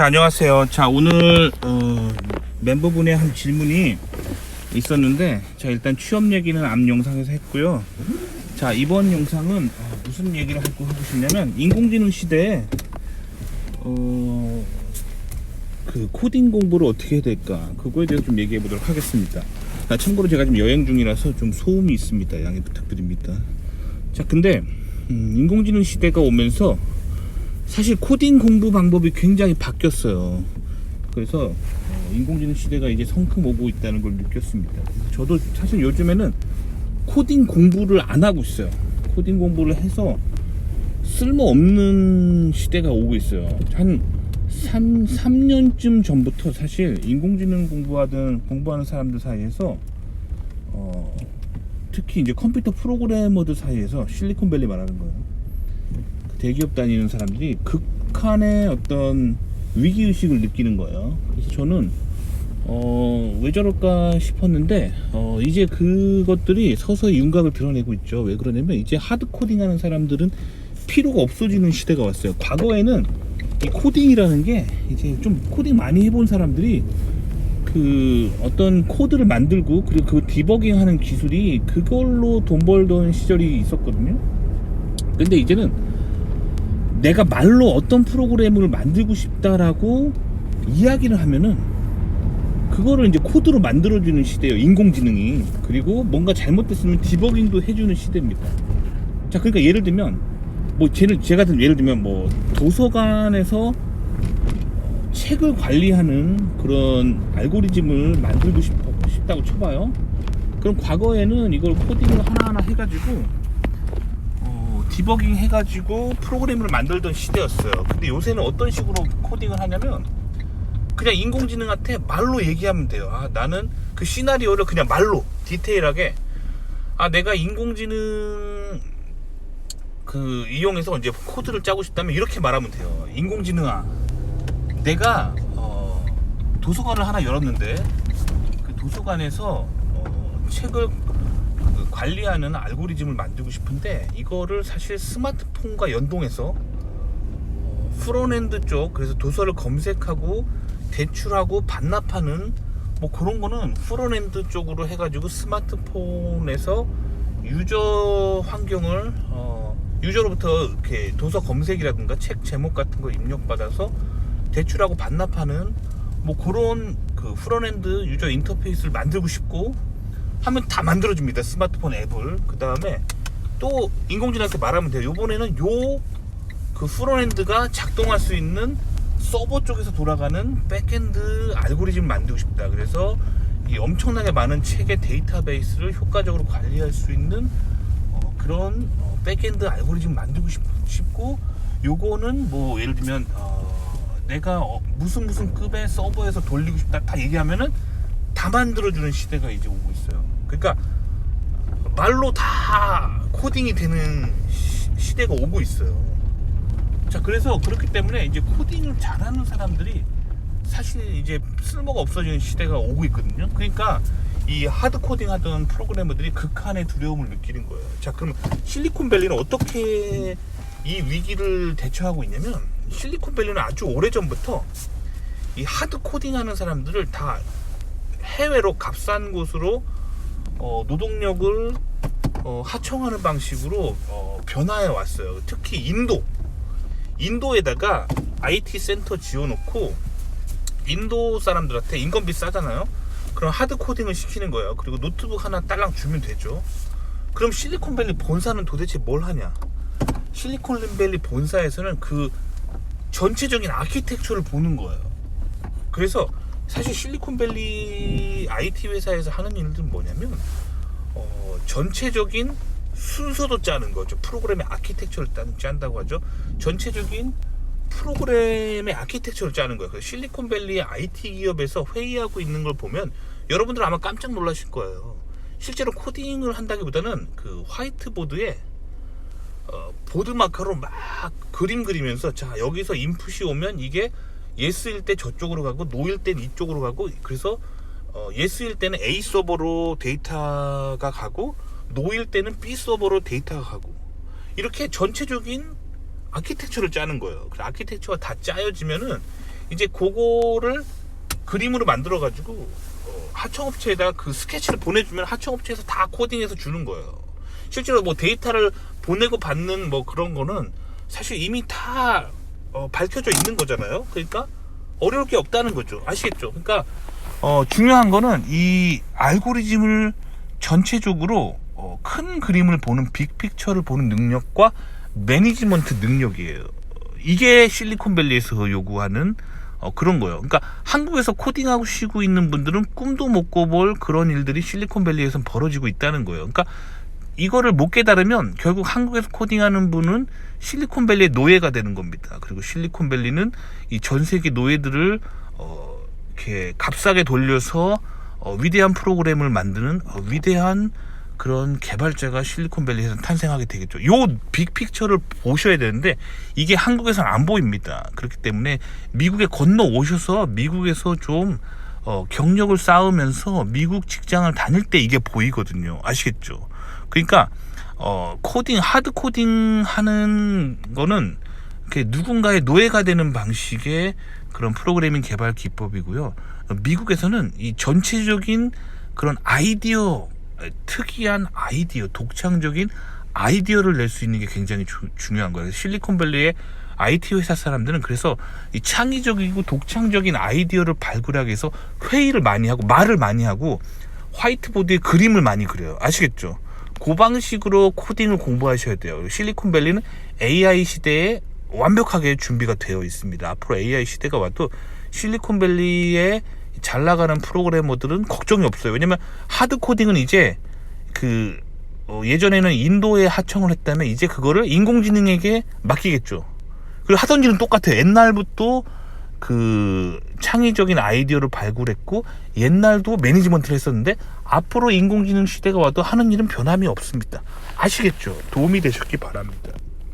자 안녕하세요. 자 오늘 어, 멤버분의 한 질문이 있었는데 자 일단 취업 얘기는 앞 영상에서 했고요. 자 이번 영상은 어, 무슨 얘기를 하고 하고 싶냐면 인공지능 시대에 어, 그 코딩 공부를 어떻게 해야 될까 그거에 대해서 좀 얘기해 보도록 하겠습니다. 아, 참고로 제가 지금 여행 중이라서 좀 소음이 있습니다. 양해 부탁드립니다. 자 근데 음, 인공지능 시대가 오면서 사실 코딩 공부 방법이 굉장히 바뀌었어요. 그래서 어, 인공지능 시대가 이제 성큼 오고 있다는 걸 느꼈습니다. 저도 사실 요즘에는 코딩 공부를 안 하고 있어요. 코딩 공부를 해서 쓸모없는 시대가 오고 있어요. 한 3, 3년쯤 전부터 사실 인공지능 공부하던 공부하는 사람들 사이에서 어, 특히 이제 컴퓨터 프로그래머들 사이에서 실리콘밸리 말하는 거예요. 그 대기업 다니는 사람들이 극한의 어떤 위기 의식을 느끼는 거예요. 그래서 저는 어, 왜 저럴까 싶었는데 어, 이제 그것들이 서서히 윤곽을 드러내고 있죠. 왜 그러냐면 이제 하드 코딩 하는 사람들은 필요가 없어지는 시대가 왔어요. 과거에는 이 코딩이라는 게 이제 좀 코딩 많이 해본 사람들이 그 어떤 코드를 만들고 그리고 그 디버깅 하는 기술이 그걸로 돈 벌던 시절이 있었거든요. 근데 이제는 내가 말로 어떤 프로그램을 만들고 싶다라고 이야기를 하면은 그거를 이제 코드로 만들어주는 시대예요. 인공지능이. 그리고 뭔가 잘못됐으면 디버깅도 해주는 시대입니다. 자, 그러니까 예를 들면 뭐 제를 제가 예를 들면 뭐 도서관에서 책을 관리하는 그런 알고리즘을 만들고 싶, 싶다고 쳐봐요. 그럼 과거에는 이걸 코딩을 하나하나 해가지고 어, 디버깅 해가지고 프로그램을 만들던 시대였어요. 근데 요새는 어떤 식으로 코딩을 하냐면 그냥 인공지능한테 말로 얘기하면 돼요. 아, 나는 그 시나리오를 그냥 말로 디테일하게 아 내가 인공지능 그 이용해서 이제 코드를 짜고 싶다면 이렇게 말하면 돼요. 인공지능아, 내가 어, 도서관을 하나 열었는데 그 도서관에서 어, 책을 그 관리하는 알고리즘을 만들고 싶은데 이거를 사실 스마트폰과 연동해서 어, 프론엔드 쪽 그래서 도서를 검색하고 대출하고 반납하는 뭐 그런 거는 프론엔드 쪽으로 해가지고 스마트폰에서 유저 환경을 어, 유저로부터 이렇게 도서 검색이라든가 책 제목 같은 거 입력받아서 대출하고 반납하는 뭐 그런 그 프론엔드 유저 인터페이스를 만들고 싶고 하면 다 만들어줍니다. 스마트폰 앱을. 그 다음에 또 인공지능한테 말하면 돼요. 요번에는 요 그 프론엔드가 작동할 수 있는 서버 쪽에서 돌아가는 백엔드 알고리즘을 만들고 싶다. 그래서 이 엄청나게 많은 책의 데이터베이스를 효과적으로 관리할 수 있는 어, 그런 어, 백엔드 알고리즘 만들고 싶, 싶고 요거는 뭐 예를 들면 어, 내가 어, 무슨 무슨 급의 서버에서 돌리고 싶다 다 얘기하면은 다 만들어주는 시대가 이제 오고 있어요. 그러니까 말로 다 코딩이 되는 시, 시대가 오고 있어요. 자 그래서 그렇기 때문에 이제 코딩을 잘하는 사람들이 사실 이제 쓸모가 없어지는 시대가 오고 있거든요. 그러니까 이 하드 코딩 하던 프로그래머들이 극한의 두려움을 느끼는 거예요. 자, 그럼 실리콘밸리는 어떻게 이 위기를 대처하고 있냐면 실리콘밸리는 아주 오래 전부터 이 하드 코딩 하는 사람들을 다 해외로 값싼 곳으로 어, 노동력을 어, 하청하는 방식으로 어, 변화해 왔어요. 특히 인도. 인도에다가 IT 센터 지어놓고 인도 사람들한테 인건비 싸잖아요. 그럼 하드 코딩을 시키는 거예요. 그리고 노트북 하나 딸랑 주면 되죠. 그럼 실리콘밸리 본사는 도대체 뭘 하냐? 실리콘밸리 본사에서는 그 전체적인 아키텍처를 보는 거예요. 그래서 사실 실리콘밸리 IT 회사에서 하는 일들은 뭐냐면 어, 전체적인 순서도 짜는 거죠. 프로그램의 아키텍처를 짠- 짠다고 하죠. 전체적인 프로그램의 아키텍처를 짜는 거예요. 그래서 실리콘밸리의 IT 기업에서 회의하고 있는 걸 보면 여러분들 아마 깜짝 놀라실 거예요. 실제로 코딩을 한다기보다는 그 화이트보드에 어, 보드 마커로 막 그림 그리면서 자 여기서 인풋이 오면 이게 예스일 때 저쪽으로 가고 노일 땐 이쪽으로 가고 그래서 어, 예스일 때는 A 서버로 데이터가 가고 노일 때는 B 서버로 데이터가 가고 이렇게 전체적인 아키텍처를 짜는 거예요. 그 아키텍처가 다 짜여지면은 이제 그거를 그림으로 만들어 가지고 어, 하청업체에다 그 스케치를 보내주면 하청업체에서 다 코딩해서 주는 거예요. 실제로 뭐 데이터를 보내고 받는 뭐 그런 거는 사실 이미 다 어, 밝혀져 있는 거잖아요. 그러니까 어려울 게 없다는 거죠. 아시겠죠? 그러니까 어, 중요한 거는 이 알고리즘을 전체적으로 어, 큰 그림을 보는 빅픽처를 보는 능력과 매니지먼트 능력이에요. 어, 이게 실리콘밸리에서 요구하는 어, 그런 거예요. 그러니까 한국에서 코딩하고 쉬고 있는 분들은 꿈도 못 꿔볼 그런 일들이 실리콘밸리에서 벌어지고 있다는 거예요. 그러니까 이거를 못 깨달으면 결국 한국에서 코딩하는 분은 실리콘밸리의 노예가 되는 겁니다. 그리고 실리콘밸리는 이 전 세계 노예들을 어, 이렇게 값싸게 돌려서 어, 위대한 프로그램을 만드는 어, 위대한 그런 개발자가 실리콘밸리에서 탄생하게 되겠죠. 요 빅픽처를 보셔야 되는데 이게 한국에서는 안 보입니다. 그렇기 때문에 미국에 건너 오셔서 미국에서 좀 어, 경력을 쌓으면서 미국 직장을 다닐 때 이게 보이거든요. 아시겠죠? 그러니까 어, 코딩 하드 코딩 하는 거는 누군가의 노예가 되는 방식의 그런 프로그래밍 개발 기법이고요. 미국에서는 이 전체적인 그런 아이디어 특이한 아이디어 독창적인 아이디어를 낼 수 있는 게 굉장히 주- 중요한 거예요. 실리콘밸리의 IT 회사 사람들은 그래서 이 창의적이고 독창적인 아이디어를 발굴하기 위해서 회의를 많이 하고 말을 많이 하고 화이트보드에 그림을 많이 그려요. 아시겠죠? 그 방식으로 코딩을 공부하셔야 돼요. 실리콘밸리는 AI 시대에 완벽하게 준비가 되어 있습니다. 앞으로 AI 시대가 와도 실리콘밸리의 잘 나가는 프로그래머들은 걱정이 없어요. 왜냐면 하드 코딩은 이제 그 어, 예전에는 인도에 하청을 했다면 이제 그거를 인공지능에게 맡기겠죠. 그리고 하던 일은 똑같아요. 옛날부터 그 창의적인 아이디어를 발굴했고 옛날도 매니지먼트를 했었는데 앞으로 인공지능 시대가 와도 하는 일은 변함이 없습니다. 아시겠죠? 도움이 되셨기 바랍니다.